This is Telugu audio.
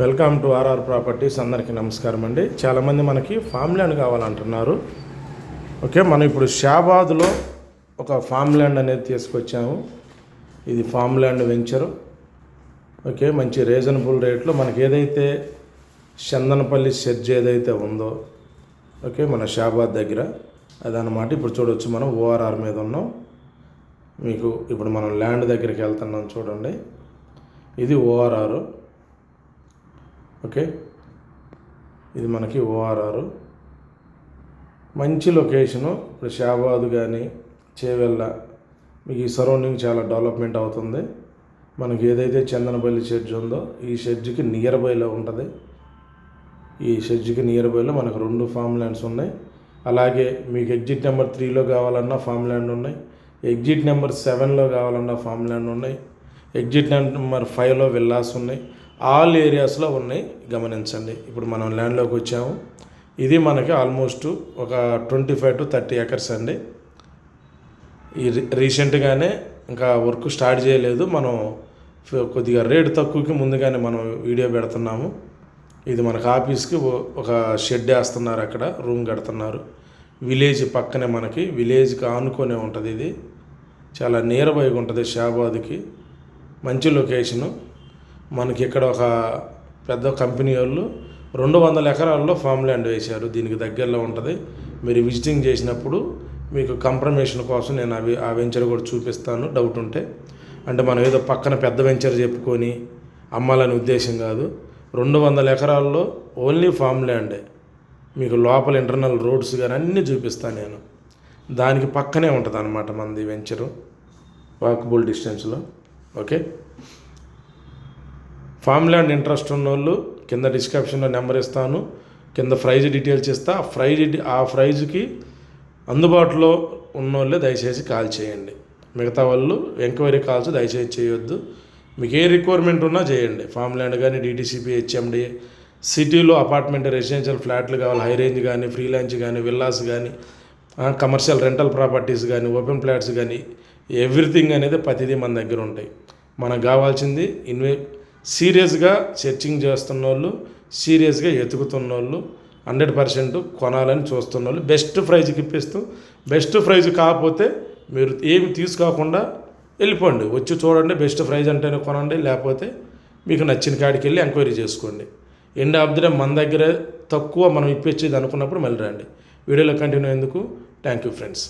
వెల్కమ్ టు ఆర్ఆర్ ప్రాపర్టీస్ అందరికీ నమస్కారం అండి. చాలామంది మనకి ఫామ్ ల్యాండ్ కావాలంటున్నారు. ఓకే మనం ఇప్పుడు షాబాద్లో ఒక ఫామ్ ల్యాండ్ అనేది తీసుకొచ్చాము. ఇది ఫామ్ ల్యాండ్ వెంచరు. ఓకే మంచి రీజనబుల్ రేట్లో మనకి ఏదైతే చందనపల్లి సెర్జ్ ఏదైతే ఉందో ఓకే మన షాబాద్ దగ్గర అదనమాట ఇప్పుడు చూడవచ్చు మనం ఓఆర్ఆర్ మీద ఉన్నాం. మీకు ఇప్పుడు మనం ల్యాండ్ దగ్గరికి వెళ్తున్నాం చూడండి. ఇది ఓఆర్ఆర్. ఓకే? ఇది మనకి ఓఆర్ఆర్. మంచి లొకేషను ఇప్పుడు షాబాద్ కానీ చేవెళ్ళ మీకు ఈ సరౌండింగ్ చాలా డెవలప్మెంట్ అవుతుంది. మనకి ఏదైతే చందనపల్లి షెడ్జ్ ఉందో ఈ షెడ్జ్కి నియర్ బైలో ఉంటుంది. ఈ షెడ్జ్కి నియర్ బైలో మనకు రెండు ఫామ్ ల్యాండ్స్ ఉన్నాయి. అలాగే మీకు ఎగ్జిట్ నెంబర్ త్రీలో కావాలన్నా ఫామ్ ల్యాండ్ ఉన్నాయి. ఎగ్జిట్ నెంబర్ సెవెన్లో కావాలన్నా ఫామ్ ల్యాండ్ ఉన్నాయి. ఎగ్జిట్ నెంబర్ ఫైవ్లో విల్లాస్ ఉన్నాయి. ఆల్ ఏరియాస్లో ఉన్నాయి గమనించండి. ఇప్పుడు మనం ల్యాండ్లోకి వచ్చాము. ఇది మనకి ఆల్మోస్ట్ ఒక twenty five to thirty acres అండి. ఈ రీసెంట్గానే ఇంకా వర్క్ స్టార్ట్ చేయలేదు. మనం కొద్దిగా రేటు తక్కువకి ముందుగానే మనం వీడియో పెడుతున్నాము. ఇది మనకు ఆఫీస్కి ఒక షెడ్ వేస్తున్నారు అక్కడ రూమ్ కడుతున్నారు. విలేజ్ పక్కనే మనకి విలేజ్కి ఆనుకొనే ఉంటుంది ఇది. చాలా నియర్ బైగా ఉంటుంది షాబాద్కి. మంచి లొకేషను మనకి ఇక్కడ ఒక పెద్ద కంపెనీ వాళ్ళు రెండు వందల ఎకరాల్లో ఫామ్ ల్యాండ్ వేశారు. దీనికి దగ్గరలో ఉంటుంది. మీరు విజిటింగ్ చేసినప్పుడు మీకు కంప్రమేషన్ కోసం నేను అవి ఆ వెంచర్ కూడా చూపిస్తాను. డౌట్ ఉంటే. అంటే మనం ఏదో పక్కన పెద్ద వెంచర్ చెప్పుకొని అమ్మాలని ఉద్దేశం కాదు. రెండు వందల ఎకరాల్లో ఓన్లీ ఫామ్ ల్యాండే. మీకు లోపల ఇంటర్నల్ రోడ్స్ కానీ అన్నీ చూపిస్తాను నేను. దానికి పక్కనే ఉంటుంది అనమాట మనది వెంచరు. వాకబుల్ డిస్టెన్స్లో. ఓకే? ఫామ్ ల్యాండ్ ఇంట్రెస్ట్ ఉన్నోళ్ళు కింద డిస్క్రిప్షన్లో నెంబర్ ఇస్తాను. కింద ప్రైజ్ డీటెయిల్స్ ఇస్తా. ఆ ప్రైజ్ ఆ ప్రైజ్కి అందుబాటులో ఉన్నోళ్ళే దయచేసి కాల్ చేయండి. మిగతా వాళ్ళు ఎంక్వైరీ కాల్స్ దయచేసి చేయొద్దు. మీకు ఏ రిక్వైర్మెంట్ ఉన్నా చేయండి. ఫామ్ ల్యాండ్ కానీ డీటీసీపీ హెచ్ఎండి సిటీలో అపార్ట్మెంట్ రెసిడెన్షియల్ ఫ్లాట్లు కావాలి హై రేంజ్ కానీ ఫ్రీ కానీ విల్లాస్ కానీ కమర్షియల్ రెంటల్ ప్రాపర్టీస్ కానీ ఓపెన్ ఫ్లాట్స్ కానీ ఎవ్రీథింగ్ అనేది ప్రతిదీ మన దగ్గర ఉంటాయి. మనకు కావాల్సింది ఇన్వే సీరియస్గా సెర్చింగ్ చేస్తున్న వాళ్ళు సీరియస్గా ఎతుకుతున్న వాళ్ళు హండ్రెడ్ పర్సెంట్ కొనాలని చూస్తున్న వాళ్ళు బెస్ట్ ప్రైజ్కి ఇప్పిస్తూ బెస్ట్ ప్రైజ్ కాకపోతే మీరు ఏమి తీసుకోకుండా వెళ్ళిపోండి. వచ్చి చూడండి బెస్ట్ ప్రైజ్ అంటేనే కొనండి లేకపోతే మీకు నచ్చిన కాడికి వెళ్ళి ఎంక్వైరీ చేసుకోండి. ఎండ్ ఆఫ్ ది డే మన దగ్గర తక్కువ మనం ఇప్పించేది అనుకున్నప్పుడు మళ్ళీ రండి. వీడియోలో కంటిన్యూ ఎందుకు థ్యాంక్ యూ ఫ్రెండ్స్.